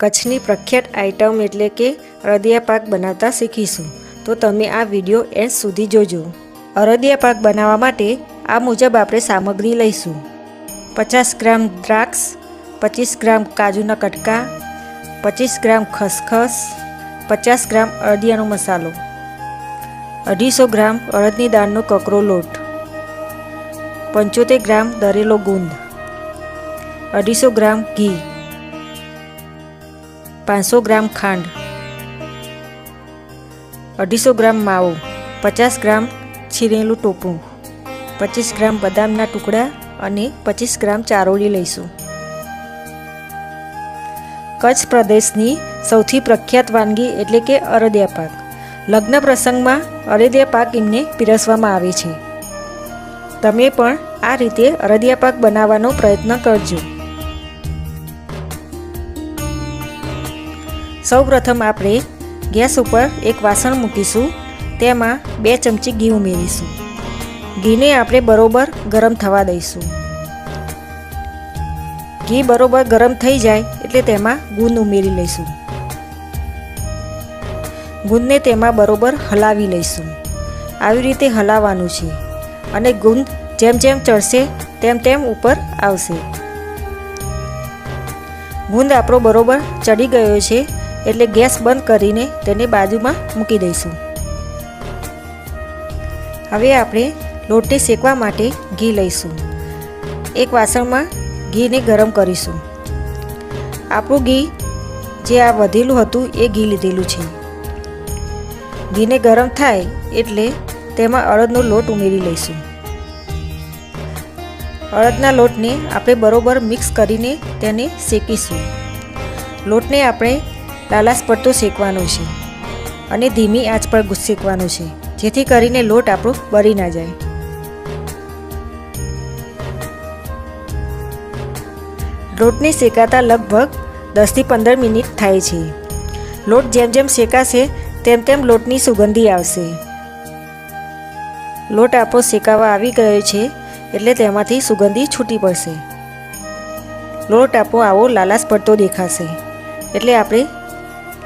કચ્છની પ્રખ્યાત આઇટમ એટલે કે અરદિયા પાક બનાવતા શીખીશું. તો તમે આ વીડિયો એન્ડ સુધી જોજો. અરદિયા પાક બનાવવા માટે આ મુજબ આપણે સામગ્રી લઈશું. પચાસ ગ્રામ દ્રાક્ષ, પચીસ ગ્રામ કાજુના કટકા, પચીસ ગ્રામ ખસખસ, પચાસ ગ્રામ અડદિયાનો મસાલો, અઢીસો ગ્રામ અડદની દાળનો કકરો લોટ, પંચોતેર ગ્રામ દરેલો ગુંદ, અઢીસો ગ્રામ ઘી પાંચસો ગ્રામ ખાંડ, અઢીસો ગ્રામ માવો, પચાસ ગ્રામ છીરેલું ટોપું, પચીસ ગ્રામ બદામના ટુકડા અને પચીસ ગ્રામ ચારોળી લઈશું. કચ્છ પ્રદેશની સૌથી પ્રખ્યાત વાનગી એટલે કે અરદિયા પાક. લગ્ન પ્રસંગમાં અરદિયા પાક એમને પીરસવામાં આવે છે. તમે પણ આ રીતે અરદિયા પાક બનાવવાનો પ્રયત્ન કરજો. સૌ પ્રથમ આપણે ગેસ ઉપર એક વાસણ મૂકીશું. તેમાં બે ચમચી ઘી ઉમેરીશું. ઘીને આપણે બરોબર ગરમ થવા દઈશું. ઘી બરોબર ગરમ થઈ જાય એટલે તેમાં ગુંદ ઉમેરી લઈશું. ગુંદને તેમાં બરોબર હલાવી લઈશું. આવી રીતે હલાવવાનું છે અને ગુંદ જેમ જેમ ચડશે તેમ તેમ ઉપર આવશે. ગુંદ આપણો બરોબર ચડી ગયો છે એટલે ગેસ બંધ કરીને તેને બાજુમાં મૂકી દઈશું. હવે આપણે લોટને શેકવા માટે ઘી લઈશું. એક વાસણમાં ઘીને ગરમ કરીશું. આપણું ઘી જે આ વધેલું હતું એ ઘી લીધેલું છે. ઘીને ગરમ થાય એટલે તેમાં અડદનો લોટ ઉમેરી લઈશું. અડદના લોટને આપણે બરોબર મિક્સ કરીને તેને શેકીશું. લોટને આપણે લાલાશ પડતો શેકવાનો છે. અને ધીમી આંચ પર શેકવાનો છે, જેથી કરીને લોટ આપણો બળી ના જાય. લોટને શેકાતા લગભગ દસથી પંદર મિનિટ થાય છે. લોટ જેમ જેમ શેકાશે, તેમ તેમ લોટની સુગંધી આવશે. લોટ આપણો શેકાવા આવી ગયો છે, એટલે તેમાંથી સુગંધી છૂટી પડશે. લોટ આપણો આવો લાલાશ પડતો દેખાશે, એટલે આપણે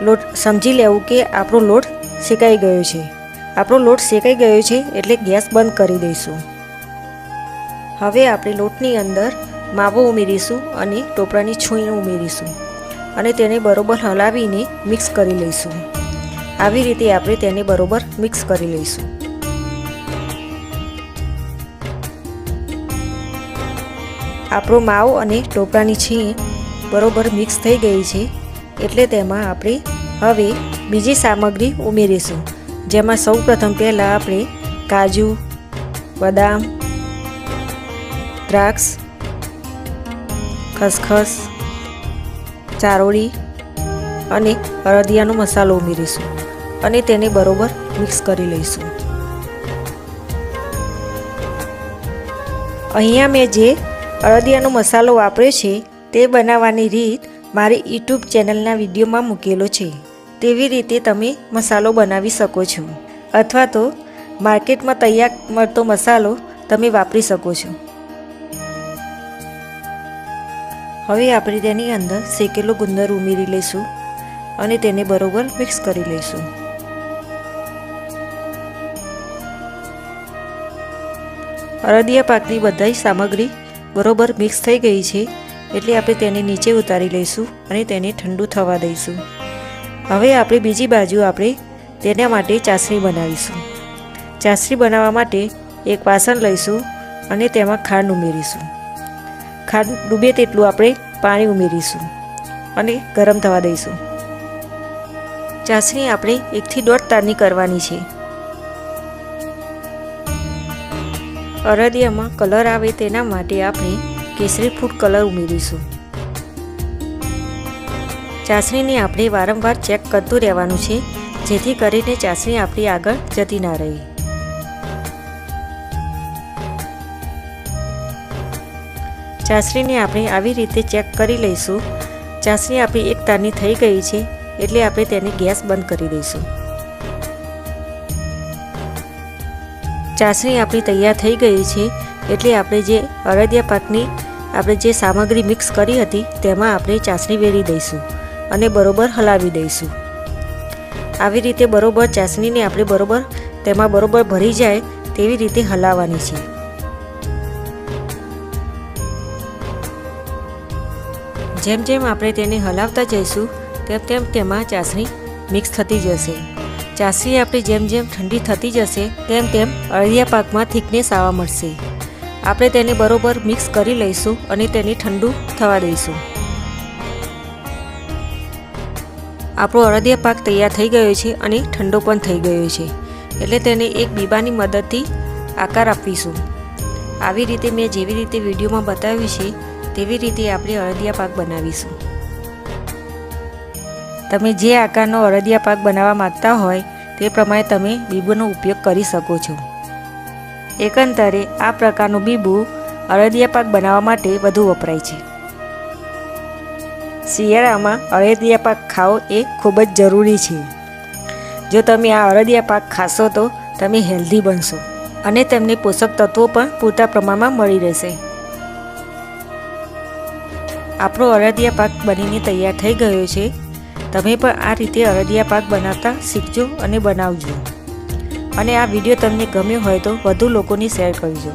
લોટ સમજી લેવું કે આપણો લોટ શેકાઈ ગયો છે. આપણો લોટ શેકાઈ ગયો છે એટલે ગેસ બંધ કરી દઈશું. હવે આપણે લોટની અંદર માવો ઉમેરીશું અને ટોપરાની છૂઈને ઉમેરીશું અને તેને બરોબર હલાવીને મિક્સ કરી લઈશું. આવી રીતે આપણે તેને બરોબર મિક્સ કરી લઈશું. આપણો માવો અને ટોપરાની છીણ બરોબર મિક્સ થઈ ગઈ છે. એટલે તેમાં આપણે હવે બીજી સામગ્રી ઉમેરીશું, જેમાં સૌ પ્રથમ પહેલાં આપણે કાજુ, બદામ, દ્રાક્ષ, ખસખસ, ચારોળી અને અળદિયાનો મસાલો ઉમેરીશું અને તેને બરોબર મિક્સ કરી લઈશું. અહીંયા મેં જે અળદિયાનો મસાલો વાપર્યો છે તે બનાવવાની રીત મારી યુટ્યુબ ચેનલના વિડીયોમાં મૂકેલો છે. તેવી રીતે તમે મસાલો બનાવી શકો છો. અથવા તો માર્કેટમાં તૈયાર મળતો મસાલો તમે વાપરી શકો છો. હવે આપણે તેની અંદર શેકેલો ગુંદર ઉમેરી લઈશું અને તેને બરોબર મિક્સ કરી લઈશું. અરદિયા પાકની બધાય સામગ્રી બરોબર મિક્સ થઈ ગઈ છે. એટલે આપણે તેને નીચે ઉતારી લઈશું અને તેને ઠંડુ થવા દઈશું. હવે આપણે બીજી બાજુ આપણે તેના માટે ચાસણી બનાવીશું. ચાસણી બનાવવા માટે એક વાસણ લઈશું અને તેમાં ખાંડ ઉમેરીશું. ખાંડ ડૂબે તેટલું આપણે પાણી ઉમેરીશું અને ગરમ થવા દઈશું. ચાસણી આપણે એકથી દોઢ તારની કરવાની છે. અરદિયામાં કલર આવે તેના માટે આપણે કેસરી ફૂડ કલર ઉમેરીશું. ચાસણીને આપણે વારંવાર ચેક કરતું રહેવાનું છે, જેથી કરીને ચાસણી આપણી આગળ જતી ના રહે. ચાસણીને આપણે આવી રીતે ચેક કરી લઈશું. ચાસણી આપણી એક તારની થઈ ગઈ છે, એટલે આપણે તેને ગેસ બંધ કરી દઈશું. ચાસણી આપણી તૈયાર થઈ ગઈ છે, એટલે આપણે જે અડદિયા પાકની આપણે જે સામગ્રી મિક્સ કરી હતી, તેમાં આપણે ચાસણી વેરી દઈશું અને બરોબર હલાવી દઈશું. આવી રીતે બરોબર ચાસણીને આપણે બરોબર, તેમાં બરોબર ભરી જાય તેવી રીતે હલાવવાની છે. જેમ જેમ આપણે તેને હલાવતા જઈશું, તેમ તેમ તેમાં ચાસણી મિક્સ થતી જશે. ચાસણી આપણી જેમ જેમ ઠંડી થતી જશે, તેમ તેમ અળદિયા પાકમાં થીકનેસ આવવા મળશે. આપણે તેને બરોબર મિક્સ કરી લઈશું અને તેને ઠંડુ થવા દઈશું. આપણો અડદિયા પાક તૈયાર થઈ ગયો છે અને ઠંડો પણ થઈ ગયો છે. એટલે તેને એક બીબાની મદદથી આકાર આપીશું. આવી રીતે મેં જેવી રીતે વિડીયોમાં બતાવ્યું છે, તેવી રીતે આપણે અડદિયા પાક બનાવીશું. તમે જે આકારનો અડદિયા પાક બનાવવા માગતા હોય, તે પ્રમાણે તમે બીબોનો ઉપયોગ કરી શકો છો. એકંદરે આ પ્રકારનું બીબું અળદિયા પાક બનાવવા માટે વધુ વપરાય છે. શિયાળામાં અળદિયા પાક ખાવો એ ખૂબ જ જરૂરી છે. જો તમે આ અળદિયા પાક ખાશો તો તમે હેલ્ધી બનશો અને તેમને પોષક તત્વો પણ પૂરતા પ્રમાણમાં મળી રહેશે. આપણો અળદિયા પાક બનીને તૈયાર થઈ ગયો છે. તમે પણ આ રીતે અળદિયા પાક બનાવતા શીખજો અને બનાવજો. અને આ વીડિયો તમને ગમ્યો હોય તો વધુ લોકોને શેર કરજો.